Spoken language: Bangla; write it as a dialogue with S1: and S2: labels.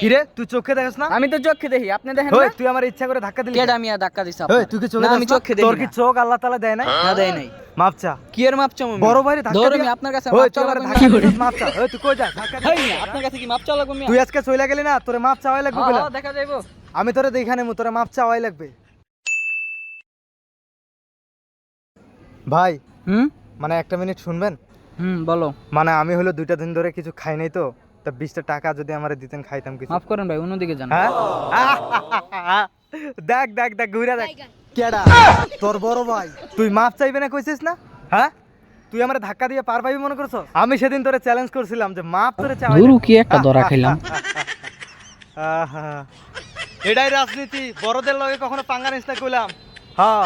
S1: কিরে তুই চোখে দেখাস না?
S2: আমি তো চোখে দেখি আপনি দেখেন না?
S1: তুই আমার ইচ্ছা করে ধাক্কা দিলি
S2: কেডা মিয়া ধাক্কা দিছে
S1: ওই
S2: আপনার?
S1: তুই কি চোখে
S2: না আমি চোখে দেখি
S1: তোর কি চোখ আল্লাহ তাআলা দেয় না
S2: না দেয় নাই।
S1: মাপচা
S2: কি এর মাপ চাও
S1: বড় ভাইরে ধাক্কা
S2: ধরো আমি আপনার কাছে
S1: ওই
S2: মাপ
S1: তুই
S2: চাওয়া
S1: আমার
S2: লাগবে
S1: ধাক্কা
S2: মিয়া।
S1: দিছিস, মাপ চা। ওই তুই কই যা ধাক্কা
S2: হেই আপনার কাছে কি মাপ চাওয়া লাগবে মিয়া?
S1: তুই আজকে গেলি না? তোরে মাপ চাওয়াই লাগবে বলে
S2: দেখা যাইবো।
S1: আমি তোরে দেখানে মু তোরে মাপ চাওয়াই লাগবে। ভাই
S2: হুম?
S1: মানে একটা মিনিট শুনবেন?
S2: হুম বলো।
S1: মানে আমি হলো দুইটা দিন ধরে কিছু খাই নাই তো। তা বিশটা টাকা যদি আমার দিতেন খাইতাম কিছু।
S2: মাফ করেন ভাই অন্যদিকে যান।
S1: হ্যাঁ? দেখ দেখ দেখ ঘুরে দেখ। কেডা? তোর বড় ভাই। তুই মাপ চাইবে না কইছিস না? হ্যাঁ? তুই আমার ধাক্কা দিয়ে পার পাবি মনে করছ আমি সেদিন তোরে চ্যালেঞ্জ করছিলাম যে মাপ তোরে
S2: ধুরু
S1: লাগবে।
S2: কি একটা ধরা খাইলাম।
S1: আহা। এটাই রাজনীতি। বড়দের লগে কখনো পাঙ্গা নিস না কইলাম হ্যাঁ।